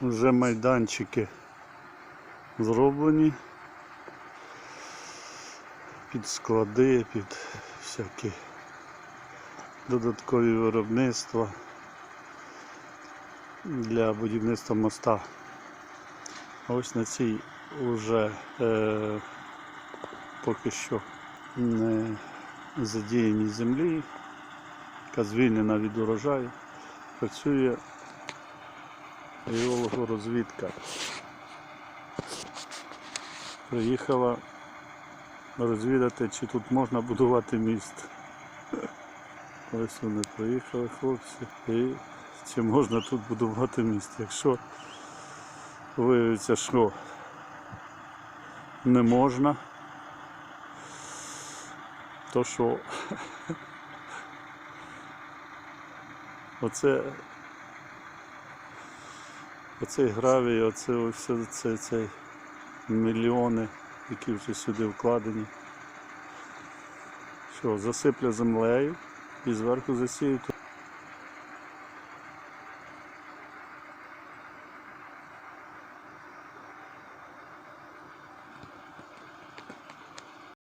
Вже майданчики зроблені під склади, під всякі додаткові виробництва для будівництва моста. Ось на цій вже е, поки що не задіяній землі, яка звільнена від урожаю, працює геологорозвідка. Приїхала розвідати, чи тут можна будувати міст. Ось вони приїхали, хлопці, і чи можна тут будувати міст. Якщо виявиться, що не можна, то що оце оцей гравій, оце ось це, це, мільйони, які вже сюди вкладені. Що, засипля землею і зверху засіють